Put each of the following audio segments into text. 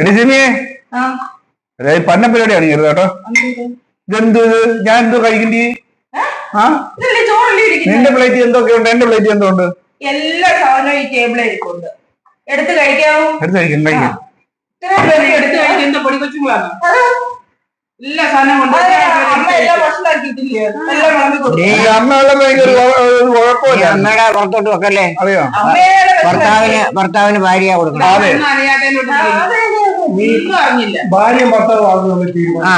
എടി ജിമിയെ അതായത് പന്ന പരിപാടിയാണ് ചെയ്തത് കേട്ടോ. ഇതെന്ത്? ഞാൻ എന്തോ കഴിക്കണ്ടി? ആ? നിന്റെ പ്ലേറ്റ് എന്തൊക്കെ ഉണ്ട്? എന്റെ പ്ലേറ്റ് എന്തോ ഉണ്ട്? എല്ലാ സാധനവും ഈ ടേബിളിൽ ഇരിപ്പുണ്ട് എടുത്ത് കഴിക്കാവോ? എടുത്ത് കഴിക്കാം കഴിക്കാം. എടുത്ത് കഴിക്കുന്ന എന്താ പൊടി കൊച്ചുങ്ങളാണ്? എല്ലാ സാധനം കൊണ്ട് അമ്മയുടെ പുറത്തോട്ട് വെക്കല്ലേ? ഭർത്താവിന് ഭർത്താവിന് ഭാര്യ കൊടുക്കണം. ഭാര്യ ഭർത്താവും ആ.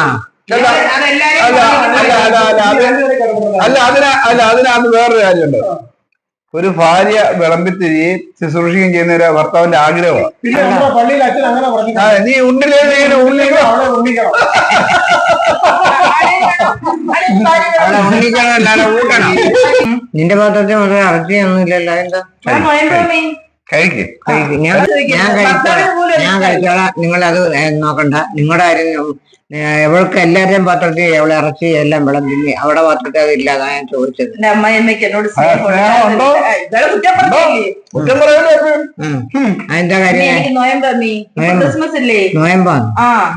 അല്ല അതിന അല്ല അതിനകത്ത് വേറൊരു കാര്യമുണ്ട്. ഒരു ഭാര്യ വിളമ്പിത്തിരിയും ശുശ്രൂഷിക്കുകയും ചെയ്യുന്ന ഒരു ഭർത്താവിന്റെ ആഗ്രഹമാണ് പിന്നെ നമ്മുടെ പള്ളിയിൽ അച്ഛൻ അങ്ങനെ പറഞ്ഞു നീ ഉണ്ണിലേ ഉണ്ണിക്കണം. അവിടെ ഉണ്ണിക്കണം അല്ലാതെ ഊട്ടണം നിന്റെ പാത്രത്തിൽ വളരെ ഇറച്ചിയൊന്നുമില്ലല്ലോ എന്താ കഴിക്ക് കഴിക്ക്. ഞാൻ ഞാൻ കഴിച്ചോളാം. ഞാൻ കഴിച്ചോളാം. നിങ്ങളത് നോക്കണ്ട. നിങ്ങളുടെ കാര്യം ഏ, എവൾക്ക് എല്ലാവരുടെയും പാത്രത്തിൽ എവളെ ഇറച്ചി എല്ലാം വിളമ്പിങ്ങി അവിടെ പാത്രത്തിൽ അത് ഇല്ലാതാ ഞാൻ ചോദിച്ചത്. അതിന്റെ കാര്യം? നോയമ്പാന്ന് നോയമ്പാണ്?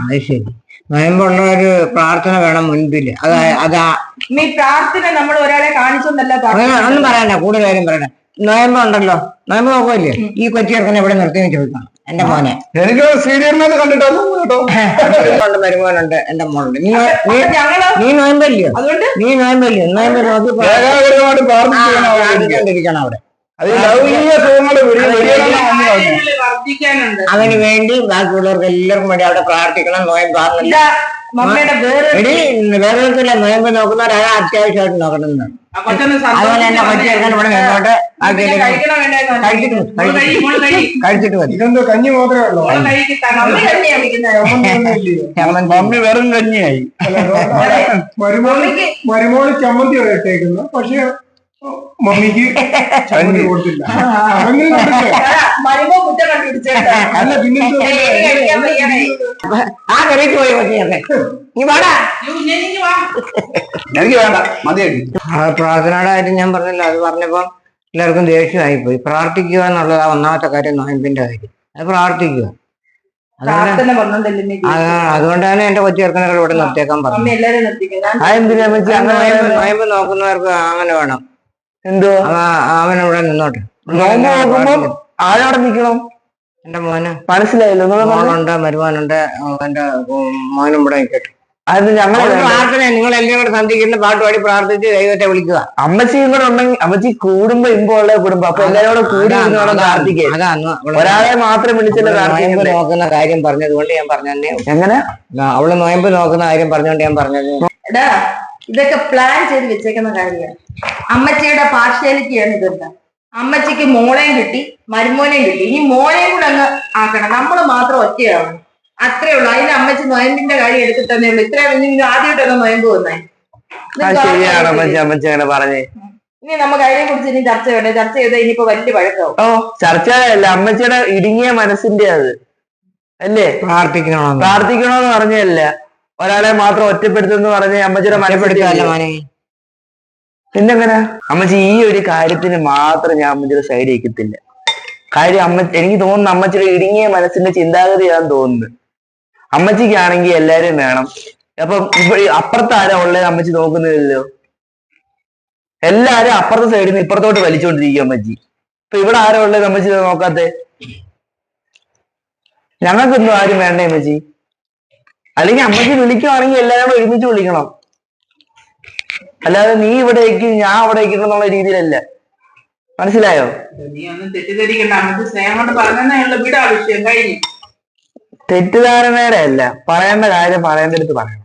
അത് ശരി. നോയമ്പുള്ള ഒരു പ്രാർത്ഥന വേണം മുൻപിൽ അതായത് അതാ നീ പ്രാർത്ഥന നമ്മൾ ഒരാളെ കാണിച്ചെന്നല്ല ഒന്നും പറയണ്ട. കൂടുതൽ കാര്യം പറയണ്ട. നോയമ്പ് ഉണ്ടല്ലോ. നോയമ്പ് നോക്കുമല്ലേ ഈ കൊച്ചിയർക്കനെ എവിടെ നിർത്തിയെന്ന് ചോദിക്കണം. എന്റെ മോനെ. എനിക്ക് സീരിയലിനകത്ത് ഉണ്ട് മരുമോനുണ്ട് എന്റെ മോളുണ്ട്. നീ നോ- നോയമ്പല്ലയോ നീ നോയമ്പല്ലയോ നോയമ്പ് നോക്കി പ്രാ- ഏകാഗ്രമായിട്ട് ആ, പ്രാർത്ഥിക്കണം പ്രാർത്ഥിച്ചുകൊണ്ടിരിക്കണം അവിടെ. അവന് വേണ്ടി ബാക്കിയുള്ളവർക്ക് എല്ലാവർക്കും വേണ്ടി അവിടെ പ്രാർത്ഥിക്കണം മമ്മയുടെ വേറെ നോയമ്പ് നോക്കുന്നവരാണ് അത്യാവശ്യമായിട്ട് നോക്കണം അതുപോലെ തന്നെ ഇവിടെ നിന്നോട്ട് കഴിച്ചിട്ട്. കഴിച്ചിട്ട് മതി. കഞ്ഞി മാത്രമേ. മമ്മി വെറും കഞ്ഞിയായി. മരുമോൾ ചമ്മന്തി ഇട്ടേക്കുന്നു. പക്ഷെ മമ്മിക്ക് ചമ്മന്തി കൊടുത്തില്ല. അതെങ്കിലും കൊടുത്തില്ലേ? മരുമോ കുറ്റം കണ്ടുപിടിച്ചേട്ടാ. അല്ല വയ്യണേ ആ കറിക്ക് പോയി കൊച്ചി നീ വാടാ. എനിക്ക് വേണ്ട മതിയാക്കി ആ പ്രാർത്ഥനയുടെ കാര്യം ഞാൻ പറഞ്ഞില്ല. അത് പറഞ്ഞപ്പോ എല്ലാവർക്കും ദേഷ്യമായി പോയി പ്രാർത്ഥിക്കുക ആ ഒന്നാമത്തെ കാര്യം നോയമ്പിന്റെ കാര്യം. അത് പ്രാർത്ഥിക്കുക. അതുകൊണ്ട് പ്രാർത്ഥന പറഞ്ഞോണ്ടല്ലേ നീ അതാണ് അതുകൊണ്ടാണ് എന്റെ കൊച്ചു ചെറുക്കനൊക്കെ ഇവിടെ നിർത്തിയേക്കാൻ പറഞ്ഞത്. എല്ലാരും നിർത്തിക്കും. അതെന്തിനാ വെച്ച് അങ്ങനെ നോയമ്പ് നോയമ്പ് നോക്കുന്നവർക്ക് അങ്ങനെ വേണം. എന്തോ അവ- അവൻ അവിടെ നിന്നോട്ടെ. നോമ്പ് നോക്കുമ്പോ ആരവിടെ നിക്കണം? എന്റെ മോന്. മനസ്സിലായില്ലോ. മോളുണ്ട് മരുവാനുണ്ട് എന്റെ മോനും ഇവിടെ നിൽക്കട്ടെ അത് ഞങ്ങൾ പ്രാർത്ഥന നിങ്ങൾ എല്ലാം കൂടെ സന്ധിക്കുന്ന പാട്ട് പാടി പ്രാർത്ഥിച്ച് ദൈവത്തെ വിളിക്കുക. അമ്മച്ചിയും കൂടെ ഉണ്ടെങ്കിൽ അമ്മച്ചി കൂടുമ്പോ ഇമ്പോ ഉള്ള കുടുംബം. അപ്പൊ എല്ലാരോട് കൂടി ഒരാളെ മാത്രം വിളിച്ചല്ലേ നോയമ്പ് നോക്കുന്ന കാര്യം പറഞ്ഞത് കൊണ്ട് ഞാൻ പറഞ്ഞേ. എങ്ങനെ? അവൾ നോയമ്പ് നോക്കുന്ന കാര്യം പറഞ്ഞുകൊണ്ട് ഞാൻ പറഞ്ഞത് ഇതൊക്കെ പ്ലാൻ ചെയ്ത് വെച്ചേക്കുന്ന കാര്യമാണ്. അമ്മച്ചിയുടെ പാർഷ്യാലിറ്റിയാണ് ഇതെന്ന് അമ്മച്ചിക്ക് മോളെയും കിട്ടി മരുമോനെയും കിട്ടി. ഇനി മോനെയും കൂടെ അങ്ങ് ആക്കണം. നമ്മൾ മാത്രം ഒറ്റയാവണം അത്രേ ഉള്ളൂ. അതിന് അമ്മച്ചി നോയമ്പിന്റെ കാര്യം എടുത്തിട്ടേ ഉള്ളൂ. ഇത്രയും ഇനി ആദ്യമായിട്ടൊന്ന് നോയമ്പ് വന്നേ. ശരിയാണ് അമ്മച്ചി അമ്മച്ചി അങ്ങനെ പറഞ്ഞേ. ഇനി നമുക്ക് അതിനെ കുറിച്ച് ഇനി ചർച്ച വേണ്ടേ ചർച്ച ചെയ്താൽ ഇനിയിപ്പോ വലിയ വഴക്കാവും ഓ ചർച്ചയല്ല. അമ്മച്ചിയുടെ ഇടുങ്ങിയ മനസ്സിന്റെ അത്. അല്ലേ? പ്രാർത്ഥിക്കണമെന്ന്. പ്രാർത്ഥിക്കണോന്ന് പറഞ്ഞല്ല ഒരാളെ മാത്രം ഒറ്റപ്പെടുത്തുന്നു പറഞ്ഞ അമ്മച്ചിയുടെ ഒറ്റപ്പെടുത്തുകയല്ല പിന്നെങ്ങനെ അമ്മച്ചി ഈ ഒരു കാര്യത്തിന് മാത്രം ഞാൻ അമ്മച്ചിയുടെ സൈഡ് വയ്ക്കത്തില്ല കാര്യം അമ്മ എനിക്ക് തോന്നുന്നു അമ്മച്ചിയുടെ ഇടുങ്ങിയ മനസ്സിന്റെ ചിന്താഗതിയാന്ന് തോന്നുന്നു. അമ്മച്ചിക്കാണെങ്കിൽ എല്ലാരും വേണം. അപ്പം ഇപ്പൊ അപ്പുറത്ത് ആരാ ഉള്ളത് അമ്മച്ചി നോക്കുന്നില്ലല്ലോ എല്ലാരും അപ്പുറത്തെ സൈഡിൽ നിന്ന് ഇപ്പുറത്തോട്ട് വലിച്ചുകൊണ്ടിരിക്കും അമ്മച്ചി. ഇപ്പൊ ഇവിടെ ആരാ ഉള്ളത് അമ്മച്ചി നോക്കാത്ത? ഞങ്ങൾക്കൊന്നും ആരും വേണ്ട അമ്മച്ചി? അല്ലെങ്കിൽ അമ്മച്ചി വിളിക്കുവാണെങ്കിൽ എല്ലാവരും ഒരുമിച്ച് വിളിക്കണം. അല്ലാതെ നീ ഇവിടെ ഇരിക്കും ഞാൻ അവിടെ ഇരിക്കണം എന്നുള്ള രീതിയിലല്ല. മനസ്സിലായോ? തെറ്റിദ്ധാരണയുടെ അല്ല. പറയേണ്ട കാര്യം പറയേണ്ടടുത്ത് പറയണം.